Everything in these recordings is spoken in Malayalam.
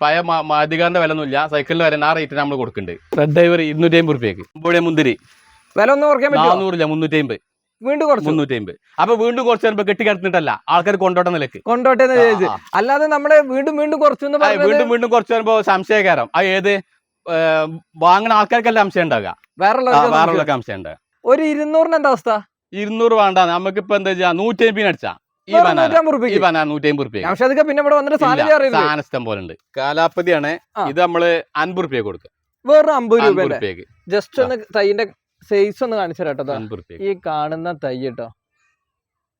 പഴയ മാധികാരന്റെ വില ഒന്നുമില്ല സൈക്കിളിന്റെ വില ആ റേറ്റിന് നമ്മൾ കൊടുക്കുന്നുണ്ട്. റെഡ് ഡൈവർ ഇരുന്നൂറ്റി അമ്പത് റുപ്യക്ക്. ഇവിടെ മുന്തിരി. വില ഒന്ന് കുറയ്ക്കാൻ നാനൂറില്ല മുന്നൂറ്റി അമ്പത് വീണ്ടും കുറച്ച്? മുന്നൂറ്റി അമ്പത് അപ്പൊ വീണ്ടും കുറച്ച് വരുമ്പോ കെട്ടി കിടന്നിട്ടല്ല ആൾക്കാർ കൊണ്ടോട്ട നിലയ്ക്ക്. കൊണ്ടോട്ടെ എന്ന് ചോദിച്ചു അല്ലാതെ നമ്മൾ വീണ്ടും വീണ്ടും കുറച്ചു വീണ്ടും വീണ്ടും കുറച്ച് വരുമ്പോ സംശയകാരം. അത് ഏത്? വാങ്ങുന്ന ആൾക്കാർക്കല്ല സംശയം ഉണ്ടാകുക വേറെ വേറെ സംശയം. ഉണ്ടാകുക ഒരു ഇരുന്നൂറിന് എന്താ അവസ്ഥ? ഇരുന്നൂറ് വേണ്ട നമുക്കിപ്പോ എന്താ ചെയ്യാ? നൂറ്റി അമ്പതിന് അടിച്ചാ. ഈ ബനാന നൂറ്റമ്പത് റുപ്യ പക്ഷെ അതൊക്കെ പിന്നെ ഇവിടെ വന്നിട്ട് സാധനം പോലെ ഉണ്ട് കാലാപ്പതിയാണ് ഇത് നമ്മൾ അൻപത് റുപ്യ കൊടുക്കുക വെറും അമ്പത് രൂപ ജസ്റ്റ് ഒന്ന് തൈന്റെ സൈസ് ഒന്ന് കാണിച്ചു റുപ്യക്ക്. ഈ കാണുന്ന തൈ കേട്ടോ.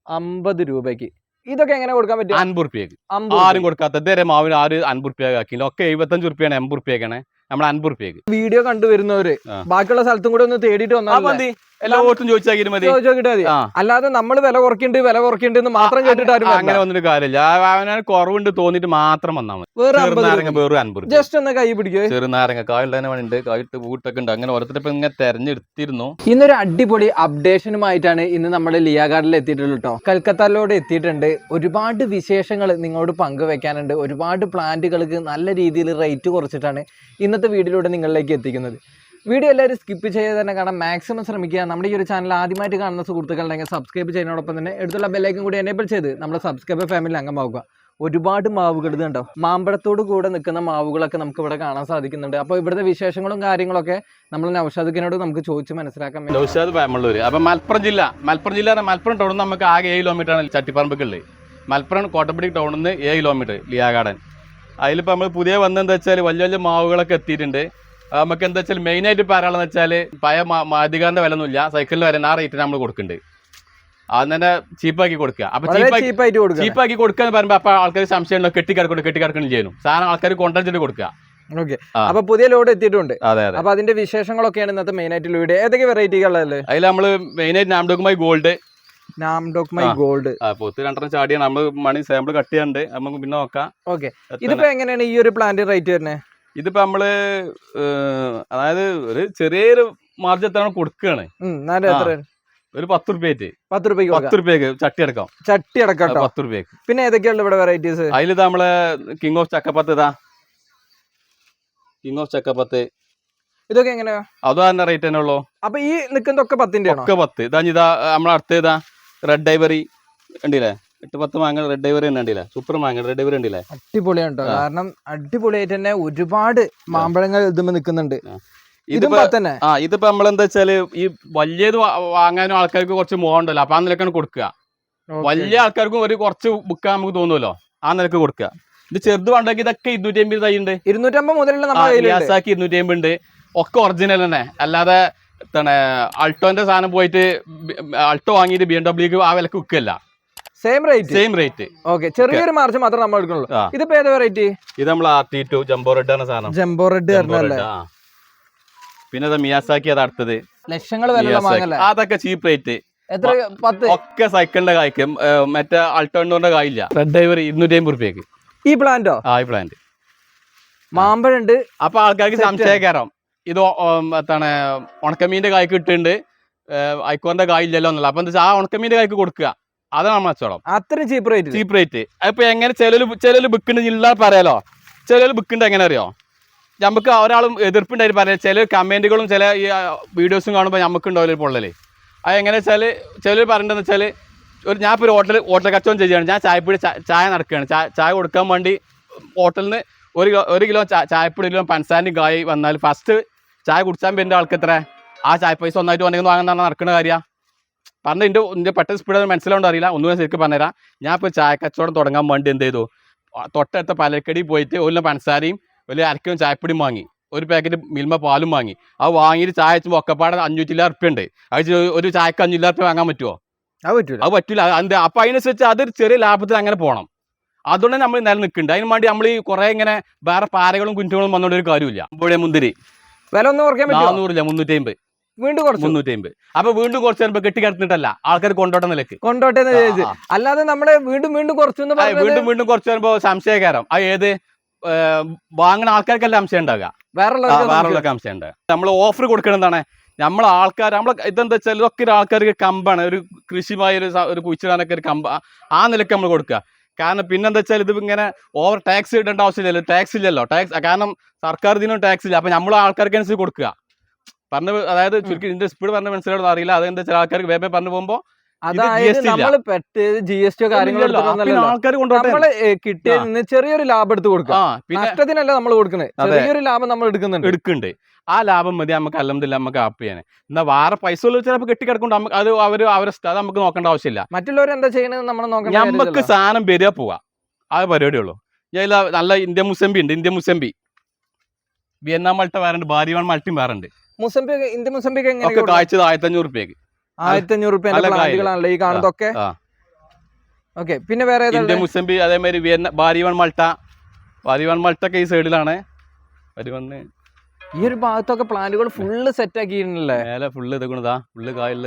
അമ്പത് രൂപയ്ക്ക്. ഇതൊക്കെ എങ്ങനെ കൊടുക്കാൻ പറ്റും അൻപത് റുപ്യക്ക്. ആരും കൊടുക്കാത്ത ഇതുവരെ മാവിന് ആര് അൻപത് റുപ്യ ആക്കിയില്ല. ഒക്കെ എഴുപത്തഞ്ച് റുപ്യാണ് എൺപത് റുപ്യക്കാണ്. നമ്മൾ അൻപത് റുപ്യക്ക്. വീഡിയോ കണ്ടുവരുന്നവര് ബാക്കിയുള്ള സ്ഥലത്തും കൂടെ ഒന്ന് തേടിയിട്ട് വന്നാൽ വന്നാൽ എല്ലാവർക്കും ചോദിച്ചാൽ മതി. ചോദിച്ചാൽ അല്ലാതെ നമ്മൾ വില കുറയ്ക്കുന്നുണ്ട് വില കുറയ്ക്കുന്നുണ്ട് മാത്രം കേട്ടിട്ട് ആരും അങ്ങനെ വന്നിട്ട് കാര്യമില്ല. കുറവുണ്ട് തോന്നിട്ട് മാത്രം വന്നാൽ മതി. വേറെ വേറും അൻപത് ജസ്റ്റ് ഒന്ന് കൈ പിടിക്കുക ചെറുനാരങ്ങ കായുള്ള ഉണ്ട് കായിട്ട് പൂട്ടൊക്കെ ഉണ്ട്. അങ്ങനെ ഓരോരുത്തരും ഇങ്ങനെ തെരഞ്ഞെടുത്തിരുന്നു. ഇന്നൊരു അടിപൊളി അപ്ഡേഷനുമായിട്ടാണ് ഇന്ന് നമ്മുടെ ലിയ ഗാർഡിൽ എത്തിയിട്ടുള്ളത് കേട്ടോ. കൽക്കത്തയിലൂടെ എത്തിയിട്ടുണ്ട്. ഒരുപാട് വിശേഷങ്ങൾ നിങ്ങളോട് പങ്കുവെക്കാനുണ്ട്. ഒരുപാട് പ്ലാന്റുകൾക്ക് നല്ല രീതിയിൽ റേറ്റ് കുറച്ചിട്ടാണ് ഇന്നത്തെ വീഡിയോയിലൂടെ നിങ്ങളിലേക്ക് എത്തിക്കുന്നത്. വീഡിയോ എല്ലാവരും സ്കിപ്പ് ചെയ്ത് തന്നെ കാണാൻ മാക്സിമം ശ്രമിക്കുക. നമ്മുടെ ഈ ഒരു ചാനൽ ആദ്യമായിട്ട് കാണുന്ന സുഹൃത്തുക്കളുണ്ടെങ്കിൽ സബ്സ്ക്രൈബ് ചെയ്യുന്നതോടൊപ്പം തന്നെ എടുത്തുള്ള ബെല്ലൈക്കും കൂടി എനേബിൾ ചെയ്ത് നമ്മുടെ സബ്സ്ക്രൈബർ ഫാമിലി അംഗമാവുക. ഒരുപാട് മാവുകൾ കണ്ടോ? മാമ്പഴത്തോട് കൂടെ നിൽക്കുന്ന മാവുകളൊക്കെ നമുക്ക് ഇവിടെ കാണാൻ സാധിക്കുന്നുണ്ട്. അപ്പോൾ ഇവിടുത്തെ വിശേഷങ്ങളും കാര്യങ്ങളൊക്കെ നമ്മൾ നൗഷാദിക്കിനോട് നമുക്ക് ചോദിച്ച് മനസ്സിലാക്കാൻ നൌഷാദ് നൗഷാദ് പാമള്ളൂര് അപ്പൊ മലപ്പുറം ജില്ല. മലപ്പുറം ജില്ല മലപ്പുറം ടൗണിൽ നമുക്ക് ആകെ ഏഴ് കിലോമീറ്റർ ആണ് ചട്ടിപ്പറമ്പുകളിൽ മലപ്പുറം കോട്ടപ്പടി ടൗണിൽ നിന്ന് ഏഴ് കിലോമീറ്റർ ലിയാ ഗാർഡൻ അതിലിപ്പോൾ നമ്മൾ പുതിയ വന്നെന്താ വെച്ചാൽ വലിയ വലിയ മാവുകളൊക്കെ എത്തിയിട്ടുണ്ട്. നമുക്ക് എന്താ വെച്ചാൽ മെയിൻ ആയിട്ട് പറയാനുള്ളത് വെച്ചാൽ പഴയ മാധികാരന്റെ വില ഒന്നുമില്ല സൈക്കിളിന് വരെ ആ റേറ്റ് നമ്മൾ കൊടുക്കുന്നുണ്ട്. അത് തന്നെ ചീപ്പാക്കി കൊടുക്കുക. അപ്പൊ ചീപ്പാക്കി കൊടുക്കുക. എന്ന് പറയുമ്പോൾ അപ്പൊ ആൾക്കാർ സംശയം ഉണ്ടോ കെട്ടിക്കിടക്കണം കെട്ടിക്കിടക്കണം ചെയ്യുന്നു. സാധനം ആൾക്കാർ കൊണ്ടുവച്ചിട്ട് കൊടുക്കുക. ഓക്കെ. അപ്പൊ പുതിയ ലോഡ് എത്തിയിട്ടുണ്ട്. അതെ അപ്പൊ അതിന്റെ വിശേഷങ്ങളൊക്കെയാണ് ഇന്നത്തെ മെയിൻ ആയിട്ട് വീഡിയോ ഏതൊക്കെ വെറൈറ്റികളല്ലേ അതിൽ നമ്മൾ മെയിനായിട്ട് നാംഡോക്കുമായി ഗോൾഡ് നാംഡോക് മൈ ഗോൾഡ് പൊത്ത് രണ്ടെണ്ണം ചാടിയാണ്. നമ്മൾ മണി സാമ്പിൾ കട്ട് ചെയ്യാണ്ട് നമുക്ക് പിന്നെ നോക്കാം. ഓക്കെ ഇതിപ്പോ എങ്ങനെയാണ് ഈ ഒരു പ്ലാന്റ് റേറ്റ് വരുന്നത്? ഇതിപ്പോ നമ്മൾ അതായത് ഒരു ചെറിയൊരു മാർജിൻ എത്ര? കൊടുക്കുകയാണ്. ഒരു പത്ത് റുപ്യായിട്ട്. പത്ത് രൂപയ്ക്ക് പത്ത് റുപ്യക്ക് ചട്ടി അടക്കാം. ചട്ടി അടക്കം പത്ത് റുപ്യക്ക്. പിന്നെ ഏതൊക്കെയാണ് ഇവിടെ വെറൈറ്റീസ് അതിൽ നമ്മളെ കിങ് ഓഫ് ചക്കപ്പത്ത് ഇതാ. കിങ് ഓഫ് ചക്കപ്പത്ത് ഇതൊക്കെ എങ്ങനെയാ? അതും തന്നെ റേറ്റ് തന്നെ ഉള്ളു. അപ്പൊ ഈ നിൽക്കുന്നതൊക്കെ പത്തിന്റെ ഒക്കെ പത്ത്. ഇതാ ഇതാ നമ്മളെ അടുത്ത് ഇതാ. റെഡ് ഡൈവറി ഉണ്ടില്ലേ എട്ട് പത്ത് മാങ്ങ റെഡ് ഡൈവർ തന്നെ ഉണ്ടല്ലേ? സൂപ്പർ മാങ്ങ റെഡ് ഡൈവർ ഉണ്ടല്ലേ? അടിപൊളിയാണ് കേട്ടോ കാരണം അടിപൊളിയായിട്ട് തന്നെ ഒരുപാട് മാമ്പഴങ്ങൾ ഇതുമ്പോ നിൽക്കുന്നുണ്ട് പത്തന്നെ ആ ഇതിപ്പോ നമ്മളെന്താ വെച്ചാൽ ഈ വലിയത് വാങ്ങാനും ആൾക്കാർക്ക് കുറച്ച് മോഹമുണ്ടല്ലോ. അപ്പൊ ആ നിലക്കാണ് കൊടുക്കുക. വലിയ ആൾക്കാർക്കും ഒരു കുറച്ച് ബുക്കാൻ നമുക്ക് തോന്നുമല്ലോ ആ നിലയ്ക്ക് കൊടുക്കുക. ഇത് ചെറുത് വേണ്ടെങ്കിൽ ഇതൊക്കെ ഇരുന്നൂറ്റി അമ്പത് തൈ ഉണ്ട്. ഇരുന്നൂറ്റമ്പത് ഗ്യാസാക്കി ഇരുന്നൂറ്റി അമ്പത് ഉണ്ട്. ഒക്കെ ഒറിജിനൽ തന്നെ. അല്ലാതെ അൾട്ടോന്റെ സാധനം പോയിട്ട് അൾട്ടോ വാങ്ങിയിട്ട് ബി എം ഡബ്ല്യൂക്ക് ആ വിലക്ക് വിൽക്കല്ല same rate same rate okay ചെറിയൊരു മാർജിൻ മാത്രം നമ്മൾ എടുക്കുന്നുള്ളൂ. ആ. ഇതിപ്പോ ഏത് വെറൈറ്റി ഇത് നമ്മൾ R T two jumbo red ആണ് സാധനം. ജംബോ റെഡ് പറഞ്ഞല്ലേ? പിന്നെ മിയാസാക്കി അത് അടുത്തത്. ലക്ഷങ്ങൾ അതൊക്കെ ചീപ്പ് റേറ്റ് എത്ര? പത്ത്? ഒക്കെ സൈക്കിളിന്റെ കായ്ക്കും. മറ്റേ അൾട്ടോണ്ടോന്റെ കായില്ല. റെഡ് ഡൈവർ ഇരുന്നൂറ്റി അമ്പത് റുപ്യക്ക്. ഈ പ്ലാന്റോ ആ ഈ പ്ലാന്റ് മാമ്പഴുണ്ട്. അപ്പൊ ആൾക്കാർക്ക് Set. സംശയക്കാരം ഇത് എന്താണ് ഉണക്കമീന്റെ കായ്ക്ക് ഇട്ടുണ്ട് ഐക്കോറിന്റെ കായില്ലല്ലോ എന്നുള്ള അപ്പൊ എന്താ ആ ഉണക്കമീന്റെ കായ്ക്ക് കൊടുക്കുക. അതാണ് നമ്മൾ കച്ചവടം അത്രയും ചീപ്പ് റേറ്റ് ചീപ്പ് റേറ്റ് അപ്പൊ എങ്ങനെ ചിലര് ചിലര് ബുക്കുണ്ട് ഇല്ല പറയാലോ? ചിലര് ബുക്കുണ്ട് എങ്ങനെ അറിയോ? നമുക്ക് ഒരാളും എതിർപ്പുണ്ടായിട്ട് പറയാം ചില കമന്റുകളും ചില ഈ വീഡിയോസും കാണുമ്പോൾ നമുക്ക് ഉണ്ടാവില്ല പൊള്ളൽ. അത് എങ്ങനെ വെച്ചാൽ ചിലർ പറയേണ്ടതെന്ന് വെച്ചാൽ ഒരു ഞാൻ ഇപ്പോൾ ഒരു ഹോട്ടൽ ഹോട്ടൽ കച്ചവടം ചെയ്യുകയാണ് ഞാൻ ചായപ്പൊടി ചായ നടക്കുകയാണ് ചായ കൊടുക്കാൻ വേണ്ടി ഹോട്ടലിൽ നിന്ന് ഒരു ഒരു കിലോ ചായപ്പൊടി കിലോ പഞ്ചസാരയും കായ് വന്നാൽ ഫസ്റ്റ് ചായ കുടിച്ചാൽ പിന്നെ ആൾക്ക് എത്ര ആ ചായ പൈസ ഒന്നായിട്ട് വന്നെങ്കിൽ വാങ്ങുന്നതാണ് നടക്കുന്ന കാര്യമാണ് പറഞ്ഞ എന്റെ എന്റെ പെട്ടെന്ന് സ്പീഡ് മനസ്സിലാവേണ്ട അറിയില്ല. ഒന്നും ശരിക്കും പറഞ്ഞുതരാം. ഞാൻ ഇപ്പോൾ ചായ കച്ചവടം തുടങ്ങാൻ വേണ്ടി എന്ത് ചെയ്തു? തൊട്ടടുത്ത പലക്കടി പോയിട്ട് ഒരു പഞ്ചസാരയും ഒരു അരക്കും ചായപ്പൊടിയും വാങ്ങി. ഒരു പാക്കറ്റ് മിൽമ പാലും വാങ്ങി. അത് വാങ്ങിയിട്ട് ചായ വെച്ചുമ്പോൾ ഒക്കെപ്പാടെ അഞ്ഞൂറ്റില്ല ഉറുപ്പ്യ ഉണ്ട്. അത് ഒരു ചായക്ക് അഞ്ഞൂറ്റില്ല ഉറുപ്പ്യ വാങ്ങാൻ പറ്റുമോ അത് പറ്റൂല. അത് പറ്റില്ല എന്താ അപ്പം അതിനനുസരിച്ച് അതൊരു ചെറിയ ലാഭത്തിൽ അങ്ങനെ പോകണം അതുകൊണ്ട് നമ്മൾ നിലനിൽക്കുന്നുണ്ട്. അതിന് വേണ്ടി നമ്മൾ ഈ കുറേ ഇങ്ങനെ വേറെ പാരകളും കുഞ്ഞുങ്ങളും വന്നുകൊണ്ട് ഒരു കാര്യമില്ല ഇവിടെ മുന്തിരി. വില ഒന്ന് കുറയ്ക്കാൻ മുന്നൂറ്റി അമ്പത് വീണ്ടും കുറച്ചു. മുന്നൂറ്റി അമ്പത് അപ്പൊ വീണ്ടും കുറച്ച് വരുമ്പോൾ കെട്ടി കിടന്നിട്ടല്ല. ആൾക്കാർ കൊണ്ടോട്ടെ നിലയ്ക്ക്. കൊണ്ടോട്ടെ എന്ന് ചോദിച്ചു അല്ലാതെ നമ്മുടെ വീണ്ടും വീണ്ടും കുറച്ചു വീണ്ടും വീണ്ടും കുറച്ച് വരുമ്പോ സംശയകാരം. ആ ഏത്? വാങ്ങുന്ന ആൾക്കാർക്കല്ല സംശയം ഉണ്ടാകുക വേറെ വേറെ സംശയം ഉണ്ടാകുക നമ്മൾ ഓഫർ കൊടുക്കണെന്താണ് നമ്മളെ ആൾക്കാർ നമ്മളെ ഇതെന്താ വെച്ചാൽ ഇതൊക്കെ ഒരു ആൾക്കാർക്ക് കമ്പാണ്. ഒരു കൃഷിമായ ഒരു ഒരു കുഴിച്ചിടാനൊക്കെ ഒരു കമ്പ. ആ നിലയ്ക്ക് നമ്മൾ കൊടുക്കുക. കാരണം പിന്നെന്താ വെച്ചാൽ ഇത് ഇങ്ങനെ ഓവർ ടാക്സ് ഇടേണ്ട ആവശ്യമില്ലല്ലോ. ടാക്സ് ഇല്ലല്ലോ. ടാക്സ് കാരണം സർക്കാർ ഇതിനും ടാക്സ് ഇല്ല. അപ്പൊ നമ്മൾ ആൾക്കാർക്ക് അനുസരിച്ച് കൊടുക്കുക. പറഞ്ഞ അതായത് ചുരുക്കി ഇതിന്റെ സ്പീഡ് പറഞ്ഞ മനസ്സിലാവുന്ന അറിയില്ല. അതെന്താ ചില ആൾക്കാർക്ക് വേമേ പറഞ്ഞു പോകുമ്പോ അതായത് നമ്മൾ ജി എസ് കാര്യങ്ങളോ നിന്ന് ചെറിയൊരു ലാഭം എടുത്ത് കൊടുക്കുക. നഷ്ടത്തിനല്ല നമ്മൾ കൊടുക്കുന്നത് ചെറിയൊരു ലാഭം നമ്മൾ എടുക്കുന്നുണ്ട്. എടുക്കുന്നുണ്ട്. ആ ലാഭം മതി. നമുക്ക് അല്ലെന്നില്ല നമുക്ക് ആപ്പ് ചെയ്യാൻ എന്നാ വേറെ പൈസ ഉള്ള ചിലപ്പോൾ കെട്ടിക്കിടക്കൊണ്ട് നമുക്ക് അത് അവർ അവരെ അത് നമുക്ക് നോക്കേണ്ട ആവശ്യമില്ല. മറ്റുള്ളവർ എന്താ ചെയ്യണത് നമ്മൾ നോക്കണം നമുക്ക് സാധനം വരിക പോവാ. ആ പരിപാടിയുള്ളൂ ഞാൻ നല്ല ഇന്ത്യ മുസംബി ഉണ്ട്. ഇന്ത്യ മുസംബി വിയറ്റ്നാം മൾട്ട വേറുണ്ട് ബാരിവാൻ മൾട്ടിയും വേറുണ്ട് മുസംബി ഇന്ത്യ മുസംബിക്ക് എങ്ങനെ കാഴ്ചത് ആയിരത്തി അഞ്ഞൂറ് റുപ്യക്ക് ആയിരത്തി അഞ്ഞൂറ് റുപ്യ പ്ലാന്റുകളാണല്ലോ ഈ കാണുന്നതൊക്കെ. ഓക്കെ പിന്നെ വേറെ ഏതാ ഇന്ത്യ മുസംബി അതേമാതിരി വിയന്ന ബാരിവാൺ മൾട്ട. ബാരിവൺ മൾട്ട ഒക്കെ ഈ സൈഡിലാണ്. വരുവന്ന് ഈ ഒരു ഭാഗത്തൊക്കെ പ്ലാന്റുകൾ ഫുള്ള് സെറ്റ് ആക്കിയിട്ടുണ്ടല്ലേ മേലെ ഫുള്ള് ഇതാ ഫുള്ള് കായലിൽ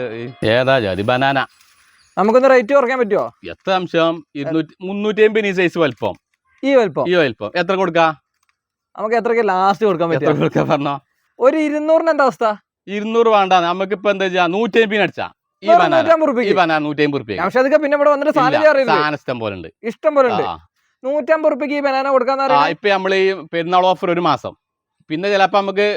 ഏതാ ജാതി? ബനാന. നമുക്കൊന്ന് റേറ്റ് കുറയ്ക്കാൻ പറ്റുമോ എത്ര അംശം? ഇരുന്നൂറ്റി മുന്നൂറ്റി അമ്പത് സൈസ് വലിപ്പം. ഈ വലിപ്പം? ഈ വലിപ്പം. എത്ര കൊടുക്കാ? നമുക്ക് എത്രക്ക് ലാസ്റ്റ് കൊടുക്കാൻ എത്ര പറ്റുമോ കൊടുക്കാ പറഞ്ഞോ? ഒരു ഇരുന്നൂറിന് എന്താ അവസ്ഥ? ഇരുന്നൂറ് വേണ്ട. നമുക്ക് ഇപ്പൊ എന്താ ചെയ്യാ? നൂറ്റി അമ്പതിന് അടിച്ചാ. ഈ ബനാന ഈ ബനാന നൂറ്റി അമ്പത് റുപ്യ പക്ഷെ അതൊക്കെ പിന്നെ ഇവിടെ വന്നിട്ട് സാധനം അറിയുന്നത് സാധനം ഇഷ്ടം പോലെ ഉണ്ട് ഇഷ്ടം പോലെ ഉണ്ട് ആ, നൂറ്റമ്പത് റുപ്യക്ക് ഈ ബനാന കൊടുക്കാന്ന് ആ ഇപ്പൊ നമ്മൾ ഈ പെരുന്നാൾ ഓഫർ ഒരു മാസം. പിന്നെ ചിലപ്പോ നമുക്ക്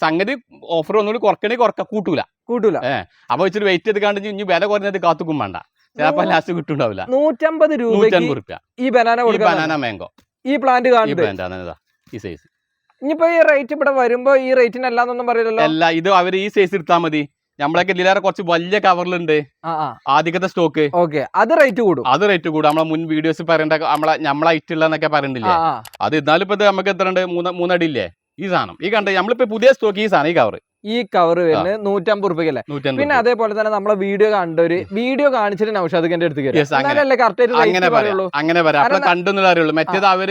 സംഗതി ഓഫർ ഒന്നുകൂടി കുറക്കണേ കുറക്ക കൂട്ടൂല. കൂട്ടൂല. ഏഹ് അപ്പൊ ഇച്ചിരി വെയിറ്റ് ചെയ്ത് ഇനി വില കുറഞ്ഞത് കാത്തുക്കും വേണ്ട. ചിലപ്പോ ലാസ്റ്റ് കിട്ടുണ്ടാവില്ല. നൂറ്റമ്പത് രൂപ നൂറ്റമ്പത് റുപ്യ ഈ ബനാന ഈ ബനാന മാംഗോ ഈ പ്ലാന്റ് കാണുന്നത് ഈ സൈസ് ഇനിയിപ്പോ ഈ റേറ്റ് ഇവിടെ വരുമ്പോ ഈ റേറ്റിന് അല്ലാന്നൊന്നും പറയില്ലല്ലോ. അല്ല ഇത് അവർ ഈ സൈസ് എടുത്താൽ മതി. നമ്മളൊക്കെ ഇതിലേറെ കുറച്ച് വലിയ കവറിലുണ്ട് ആദ്യത്തെ സ്റ്റോക്ക് ഓക്കെ അത് റേറ്റ് കൂടും. അത് റേറ്റ് കൂടും. നമ്മളെ മുൻ വീഡിയോസ് പറയേണ്ട നമ്മളെ നമ്മളെ ഉള്ള എന്നൊക്കെ പറയണ്ടില്ലേ അത് എന്നാലും ഇപ്പൊ നമുക്ക് എത്ര ഉണ്ട് മൂന്ന് മൂന്നടി ഇല്ലേ ഈ സാധനം. ഈ കണ്ട നമ്മളിപ്പോ പുതിയ സ്റ്റോക്ക് ഈ സാധനം ഈ കവർ ഈ കവർ വരുന്നത് നൂറ്റമ്പത് റുപ്യല്ലേ പിന്നെ അതേപോലെ തന്നെ നമ്മളെ വീഡിയോ കണ്ടൊരു വീഡിയോ കാണിച്ചിട്ട് നൗഷാദിന്റെ അടുത്ത് Yes, അങ്ങനെ. പറയാം അങ്ങനെ പറയാം കണ്ടെന്നുള്ള അറിയുള്ളൂ. മറ്റേത് അവർ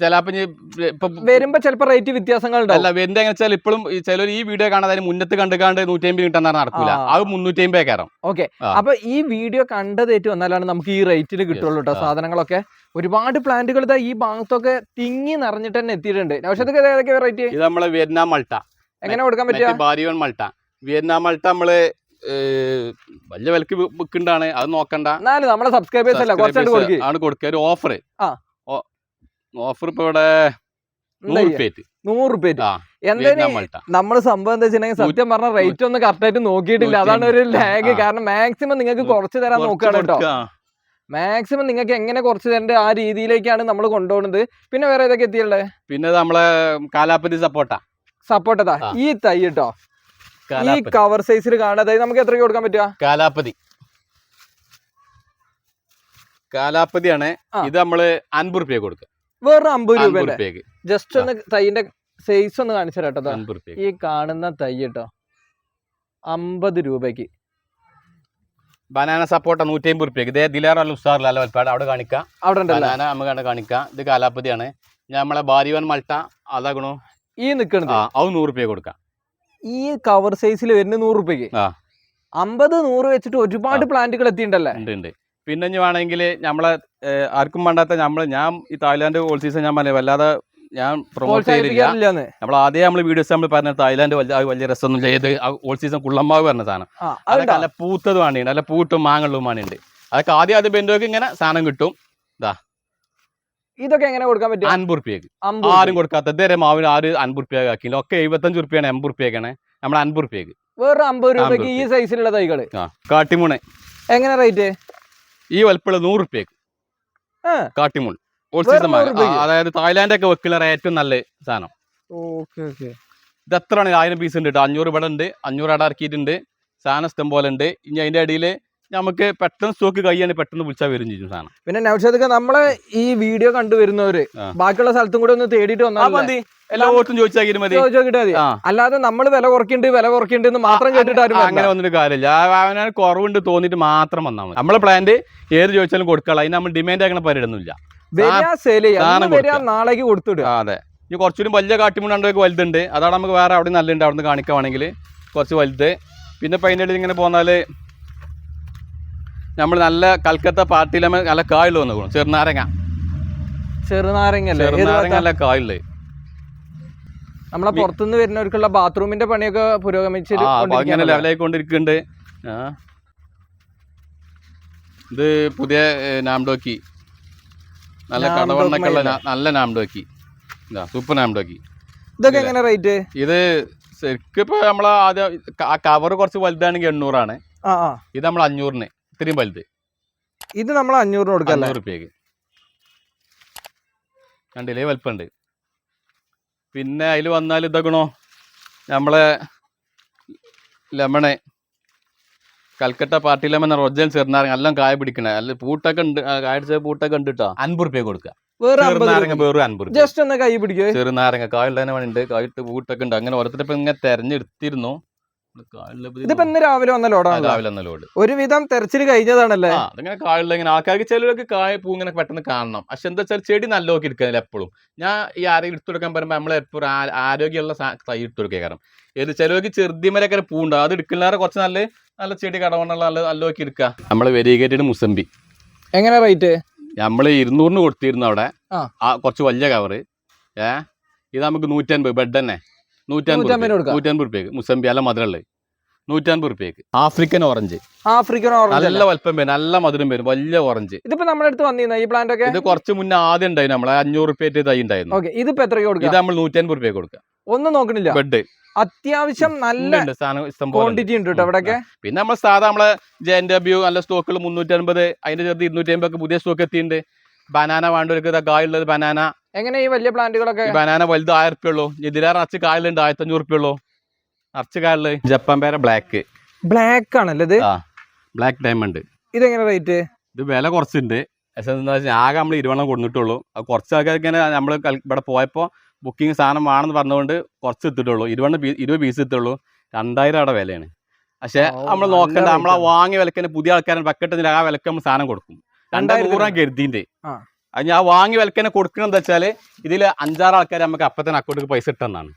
ചിലപ്പോ വരുമ്പോ ചിലപ്പോ റേറ്റ് വ്യത്യാസങ്ങൾ അല്ല വരുന്നത് എങ്ങനെ വെച്ചാൽ ഇപ്പോഴും ചിലർ ഈ വീഡിയോ കാണാതെ മുന്നത്ത് മുന്നത്ത് കണ്ടുകാണ്ട് നൂറ്റി അമ്പത് കിട്ടാൻ നടക്കില്ല. അത് മുന്നൂറ്റി അമ്പത് കയറാം ഓക്കെ അപ്പൊ ഈ വീഡിയോ കണ്ടതേറ്റ് വന്നാലാണ് നമുക്ക് ഈ റേറ്റിൽ കിട്ടുള്ളൂ കേട്ടോ സാധനങ്ങളൊക്കെ. ഒരുപാട് പ്ലാന്റുകൾ ഇതാ ഈ ഭാഗത്തൊക്കെ തിങ്ങി നിറഞ്ഞിട്ട് തന്നെ എത്തിയിട്ടുണ്ട്. നൗഷാദ് ഏതൊക്കെ വെറൈറ്റി ഇത് നമ്മളെ വിയറ്റ്നാം മൾട്ട എങ്ങനെ കൊടുക്കാൻ പറ്റിയ ബാരിയോൺ മൾട്ട വിയറ്റ്നാം മൾട്ട നമ്മൾ വലിയ വിലക്ക് വിൽക്കുന്നുണ്ടാണ് അത് നോക്കണ്ട. എന്നാലും നമ്മളെ സബ്സ്ക്രൈബേഴ്സ് അല്ല കൊടുക്കുക. ഒരു ഓഫർ ആ. ഓഫർ ഇപ്പൊ ഇവിടെ നൂറ് റുപ്യ നൂറ് റുപ്യ ആ എന്തായാലും വിയറ്റ്നാം നമ്മൾ സംഭവം എന്താ വെച്ചിട്ടുണ്ടെങ്കിൽ സത്യം പറഞ്ഞ റേറ്റ് ഒന്നും കറക്റ്റ് ആയിട്ട് നോക്കിയിട്ടില്ല. അതാണ് ഒരു ലാഗ് കാരണം മാക്സിമം നിങ്ങൾക്ക് കുറച്ച് തരാൻ നോക്കുക നോക്കുകയാണ് കേട്ടോ. മാക്സിമം നിങ്ങൾക്ക് എങ്ങനെ കുറച്ച് തരേണ്ട ആ രീതിയിലേക്കാണ് നമ്മൾ കൊണ്ടുപോകുന്നത്. പിന്നെ വേറെ ഏതൊക്കെ എത്തിയുള്ളത്? പിന്നെ നമ്മളെ കാലാപ്പതി സപ്പോർട്ടാ സപ്പോർട്ടതാ ഈ തൈ കേട്ടോ. ഈ കവർ സൈസിൽ കാണാതെ നമുക്ക് എത്രയ്ക്ക് കൊടുക്കാൻ പറ്റുക? കാലാപ്പതി. കാലാപ്പതിയാണ്. ഇത് നമ്മൾ അൻപത് റുപ്യ കൊടുക്കുക. വേറെ അമ്പത് രൂപ ജസ്റ്റ് ഒന്ന് തൈന്റെ സൈസ് ഒന്ന് കാണിച്ചു തരാട്ടോ കേട്ടോ. ഈ കാണുന്ന തൈ കേട്ടോ. അമ്പത് രൂപയ്ക്ക്. ബനാന സപ്പോർട്ട നൂറ്റി അമ്പത് റുപ്യക്ക് ഇതേ ദിലാർ അല്ല വൽപ്പാട് അവിടെ കാണിക്കാം. അവിടെ ബനാന നമുക്ക് കാണിക്കാം. ഇത് കാലാപ്പതിയാണ്. ഞാൻ നമ്മളെ ബാരിവൻ മൾട്ട അതാകണു ഈ നിക്കണത്. അത് നൂറ് റുപ്യ കൊടുക്കാം. ഈ കവർ സൈസിൽ വരുന്ന നൂറ് രൂപയ്ക്ക് ആ. അമ്പത് നൂറ് വെച്ചിട്ട് ഒരുപാട് പ്ലാന്റുകൾ എത്തിയിട്ടുണ്ടല്ലേ ഉണ്ട് ഉണ്ട്. പിന്നെ ഇനി വേണമെങ്കിൽ നമ്മളെ ആർക്കും വേണ്ടാത്ത നമ്മൾ ഞാൻ ഈ തായ്ലാന്റ് ഓൾ സീസൺ ഞാൻ പറഞ്ഞു വല്ലാതെ ഞാൻ പ്രൊമോട്ട് ചെയ്തില്ല. നമ്മൾ ആദ്യം നമ്മൾ വീഡിയോസ് നമ്മൾ പറഞ്ഞ തായ്ലാന്റ് വലിയ വലിയ രസമൊന്നും ചെയ്ത് ഓൾ സീസൺ കുള്ളമ്മാവ് പറഞ്ഞ സാധനം. അത് അതൊക്കെ നല്ല പൂത്തത് വേണ്ടിയുണ്ട്. നല്ല പൂട്ടും മാങ്ങുള്ളതും വേണ്ടിയുണ്ട്. അതൊക്കെ ആദ്യം ആദ്യം ബെൻഡോക്ക് ഇങ്ങനെ സാധനം കിട്ടും. ഇതാ ഇതൊക്കെ എങ്ങനെ കൊടുക്കാൻ പറ്റും അൻപത് റുപ്യക്ക്. ആരും കൊടുക്കാത്ത ഇതുവരെ മാവിന് ആര് അൻപത് റുപ്യ ആക്കിയില്ല. ഒക്കെ എഴുപത്തഞ്ച് റുപ്യാണ് എൺപത് റുപ്യക്കാണ്. നമ്മൾ അൻപത് റുപ്യക്ക്. വേറെ അമ്പത് രൂപയ്ക്ക് ഈ സൈസിലുള്ള തൈകൾ. കാട്ടിമൂണ്. എങ്ങനെ റേറ്റ് ഈ വലുപ്പമുള്ള നൂറ് റുപ്യക്ക് ആ. കാട്ടിമുൾ ഓൾ സീസൺ അതായത് തായ്ലാന്റ് ഒക്കെ വെക്കുള്ള ഏറ്റവും നല്ല സാധനം ഇത് എത്ര ഇത് എത്രയാണ് ആയിരം പീസ് ഉണ്ട് കേട്ടോ അഞ്ഞൂറ് ഇവിടെ ഉണ്ട് അഞ്ഞൂറ് അവിടെ ഇറക്കിയിട്ടുണ്ട്. സാധനം ഇഷ്ടം പോലെ ഉണ്ട്. ഇനി അതിന്റെ ഇടയിൽ നമുക്ക് പെട്ടെന്ന് സ്റ്റോക്ക് കഴിയാണ് പെട്ടെന്ന് വിളിച്ചാൽ വരും ചെയ്യും സാധനം പിന്നെ നൗഷാദ് നമ്മളെ ഈ വീഡിയോ കണ്ടുവരുന്നവര് ബാക്കിയുള്ള സ്ഥലത്തും കൂടെ ഒന്ന് തേടിയിട്ട് വന്നാൽ വന്നാൽ മതി എല്ലാ വോട്ടും ചോദിച്ചാൽ മതി. ചോദിച്ചാൽ മതി അല്ലാതെ നമ്മൾ വില കുറയ്ക്കുന്നുണ്ട് വില കുറയ്ക്കുന്നുണ്ട് എന്ന് മാത്രം കേട്ടിട്ട് ആരും അങ്ങനെ വന്നിട്ട് കാര്യമില്ല. അവന് കുറവുണ്ട് തോന്നിട്ട് മാത്രം വന്നാൽ മതി. നമ്മളെ പ്ലാന്റ് ഏത് ചോദിച്ചാലും കൊടുക്കാം അതിന് നമ്മൾ ഡിമാൻഡ് ആക്കണ പരിടുന്നില്ല. നാളേക്ക് കൊടുത്തിട്ട് അതെ. ഇനി കുറച്ചുകൂടി വലിയ കാട്ടിമുണ്ടൊക്കെ വലുതുണ്ട്. അതാണ് നമുക്ക് വേറെ അവിടെ നല്ലുണ്ട് അവിടെ നിന്ന് കാണിക്കുവാണെങ്കിൽ കുറച്ച് വലുത്. പിന്നെ ഇപ്പം അതിന്റെ ഇങ്ങനെ പോന്നാൽ നമ്മൾ നല്ല കൽക്കത്ത പാർട്ടിയിലെ നല്ല കായുള്ള വന്നു ചെറുനാരങ്ങ. ചെറുനാരങ്ങ ചെറുനാരങ്ങ നല്ല കായുള്ളത് നമ്മളെ പുറത്തുനിന്ന് വരുന്നവർക്കുള്ള ബാത്റൂമിന്റെ പണിയൊക്കെ പുരോഗമിച്ച് ലെവലായിക്കൊണ്ടിരിക്കുന്നുണ്ട്. അങ്ങനെ ഇത് പുതിയ നാംഡോക്കി. നല്ല കടവണ്ണക്കുള്ള നല്ല നാംഡോക്കി. ഇതാ സൂപ്പർ നാംഡോക്കി. ഇതൊക്കെ എങ്ങനെ റേറ്റ്? ഇത് ശരിക്കും ഇപ്പൊ നമ്മളെ ആദ്യം ആ കവർ കുറച്ച് വലുതാണെങ്കിൽ എണ്ണൂറാണ്. ഇത് നമ്മൾ അഞ്ഞൂറിന് ഇത്രയും വലുത്. ഇത് നമ്മൾ അഞ്ഞൂറിന് കൊടുക്കല്ലേ? അഞ്ഞൂറ് റുപ്യക്ക്. കണ്ടില്ലേ വലിപ്പമുണ്ട്. പിന്നെ അതിൽ വന്നാൽ ഇതാക്കണോ? നമ്മളെ lemon. Calcutta party lemon original ചെറുനാരങ്ങ. എല്ലാം കായ പിടിക്കണേ. അല്ല പൂട്ടൊക്കെ ഉണ്ട്. ആ, കായടിച്ച പൂട്ടൊക്കെ ഉണ്ട് കേട്ടോ അൻപത് റുപ്യ കൊടുക്കുക ജസ്റ്റ് ഒന്ന് കൈ ചെറുനാരങ്ങ. കായുള്ളതിനെ വേണ്ടി കായിട്ട് പൂട്ടൊക്കെ ഉണ്ട്. അങ്ങനെ ഓരോരുത്തരപ്പം ഇങ്ങനെ തെരഞ്ഞെടുത്തിരുന്നു. ഇതിപ്പോ ഇന്ന് രാവിലെ വന്ന ലോഡാണല്ലോ രാവിലെ വന്ന ലോഡ് ഒരുവിധം തെരച്ചിൽ കഴിഞ്ഞതാണല്ലേ? അതിങ്ങനെ കായുള്ള ഇങ്ങനെ ആൾക്കാർക്ക് ചിലർക്ക് കായ പൂ ഇങ്ങനെ പെട്ടെന്ന് കാണണം. പക്ഷെ എന്താ വെച്ചാൽ ചെടി നല്ല നോക്കി എടുക്കുന്നില്ല എപ്പോഴും ഞാൻ ഈ ആരെങ്കിലും എടുത്തു കൊടുക്കാൻ പറയുമ്പോൾ നമ്മൾ എപ്പോഴും ആരോഗ്യമുള്ള തൈ ഇട്ട് കൊടുക്കുക കാരണം. ഏത് ചിലവർക്ക് ചെറുതിമരൊക്കെ പൂ ഉണ്ടാവും അത് എടുക്കുന്നവരെ കുറച്ച് നല്ല നല്ല ചെടി കടവണ്ണുള്ള നല്ല നല്ല നോക്കി എടുക്കുക നമ്മൾ വെരിഗേറ്റഡ് മുസമ്പി. എങ്ങനെ റേറ്റ്? നമ്മൾ ഇരുന്നൂറിന് കൊടുത്തിരുന്നു അവിടെ. കുറച്ച് വലിയ കവറ് ഏ? ഇത് നമുക്ക് നൂറ്റൻപത് ബെഡ് തന്നെ. റുപ്യക്ക് മധുരമുള്ളത്. റുപ്യക്ക് ആഫ്രിക്കൻ ഓറഞ്ച്. ആഫ്രിക്കൻ ഓറഞ്ച് നല്ല വലിപ്പം വരും നല്ല മധുരം വരും വലിയ ഓറഞ്ച്. ഇതിപ്പോ നമ്മുടെ അടുത്ത് വന്നിരുന്ന ഈ പ്ലാന്റ് ഒക്കെ? ഇത് കുറച്ച് മുന്നേ ആദ്യം ഉണ്ടായിരുന്നു നമ്മളെ അഞ്ഞൂറ് റുപ്യ തൈ ഉണ്ടായിരുന്നു. ഓക്കെ ഇതിപ്പോ എത്രയ്ക്ക് ഇത് നമ്മൾ നൂറ്റൻപത് റുപ്യ കൊടുക്കുക ഒന്നും നോക്കണില്ല. ബെഡ് അത്യാവശ്യം നല്ല. ക്വാണ്ടിറ്റി ഉണ്ട്. കേട്ടോ പിന്നെ നമ്മൾ സാധാ നമ്മളെ ജെ എൻ ഡബ്ല്യു നല്ല സ്റ്റോക്കിൽ മുന്നൂറ്റി അൻപത് അതിന്റെ ചേർത്ത് ഇരുന്നൂറ്റി അമ്പത് ഒക്കെ പുതിയ സ്റ്റോക്ക് എത്തിയിട്ടുണ്ട്. ബനാന വേണ്ടവർക്ക് ഗായുള്ളത് ബനാന എങ്ങനെ ഈ വലിയ പ്ലാന്റുകളൊക്കെ? ബനാന വലുത് ആയിരം റുപ്യ ഉള്ളൂ ഇതിലേറെ അറച്ച് കായലുണ്ട് ആയിരത്തി അഞ്ഞൂറ് റുപ്യ ഉള്ളൂ അറച്ച് ജപ്പാൻ പേര ബ്ലാക്ക് ബ്ലാക്ക് ആണല്ലേ ഇത്? ആ ബ്ലാക്ക് ഡയമണ്ട് ഇതെങ്ങനെ റേറ്റ് ഇത് വില കുറച്ചുണ്ട്. പക്ഷെ എന്താ വെച്ചാൽ ആകെ നമ്മൾ ഇരുവണ്ണം കൊടുത്തിട്ടുള്ളൂ. അത് കുറച്ച് ആൾക്കാർക്ക് ഇങ്ങനെ നമ്മൾ ഇവിടെ പോയപ്പോൾ ബുക്കിംഗ് സാധനം വേണമെന്ന് പറഞ്ഞുകൊണ്ട് കുറച്ച് എത്തിട്ടുള്ളൂ ഇരുവണ്ണം ഇരുപത് പീസ് എത്തുള്ളൂ രണ്ടായിരം അവിടെ വിലയാണ്. പക്ഷെ നമ്മൾ നോക്കണ്ട നമ്മളെ വാങ്ങി വാങ്ങിയ വിലക്കന്നെ പുതിയ ആൾക്കാരെ ബക്കറ്റിൽ ആ വിലക്ക് നമ്മൾ സാധനം കൊടുക്കും. രണ്ടായിരം രണ്ടായിരത്തിന് കരുതിന്റെ ആ. അത് ഞാൻ വാങ്ങി വിലക്കന്നെ കൊടുക്കണം എന്താ വെച്ചാൽ ഇതിൽ അഞ്ചാറ് ആൾക്കാർ നമുക്ക് അപ്പത്തന്നെ അക്കൗണ്ടിൽ പൈസ ഇട്ടെന്നാണ്.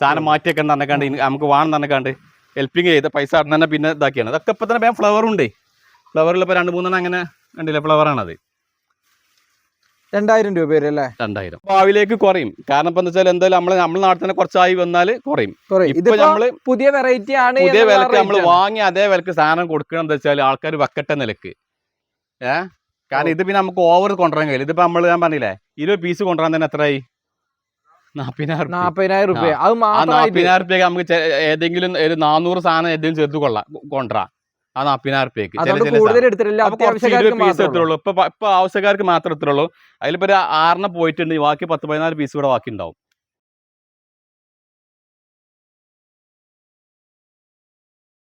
സാധനം മാറ്റിയൊക്കെ ഇനി നമുക്ക് വേണം പറഞ്ഞേക്കാണ്ട് ഹെൽപ്പിങ് ചെയ്ത് പൈസ അവിടെ തന്നെ പിന്നെ ഇതാക്കിയാണ്. അതൊക്കെ ഇപ്പം തന്നെ വേഗം ഫ്ലവർ ഉണ്ട്. ഫ്ലവറിൽ ഇപ്പോൾ രണ്ട് മൂന്നെണ്ണം അങ്ങനെ കണ്ടില്ല? ഫ്ലവറാണത് രണ്ടായിരം രൂപ വരും അല്ലേ? രണ്ടായിരം. ഭാവിയിലേക്ക് കുറയും. കാരണം ഇപ്പൊ വെച്ചാൽ എന്തായാലും നമ്മൾ നമ്മുടെ നാട്ടിൽ തന്നെ കുറച്ചായി വന്നാൽ കുറയും. കുറേ ഇപ്പൊ നമ്മൾ പുതിയ വെറൈറ്റി ആണ് പുതിയ വിലക്ക് നമ്മൾ ആണ്. വാങ്ങി അതേ വിലക്ക് സാധനം കൊടുക്കണം എന്താ വെച്ചാൽ ആൾക്കാർ വെക്കട്ടെ നിലയ്ക്ക്. ഏ? കാരണം ഇത് പിന്നെ നമുക്ക് ഓവർ കൊണ്ടുവരാൻ കഴിയില്ല. ഇതിപ്പോ നമ്മൾ ഞാൻ പറഞ്ഞില്ലേ ഇരുപത് പീസ് കൊണ്ടുവരാൻ തന്നെ എത്രയായി? നാപ്പതിനായിരം രൂപ അത് നാപ്പതിനായിരം നമുക്ക് ഏതെങ്കിലും ഒരു നാനൂറ് സാധനം ഏതെങ്കിലും ചെറുത് കൊള്ളാം. കൊണ്ടുവരാം. ആ നാപ്പതിനായിരം ഇരുപത് പീസ് എത്തുള്ളൂ ഇപ്പൊ ഇപ്പൊ ആവശ്യക്കാർക്ക് മാത്രമേ എത്തുള്ളൂ അതിലിപ്പോ ഒരു ആറിനെ പോയിട്ടുണ്ട്. ബാക്കി പത്ത് പതിനാല് പീസ് കൂടെ ബാക്കി ഉണ്ടാവും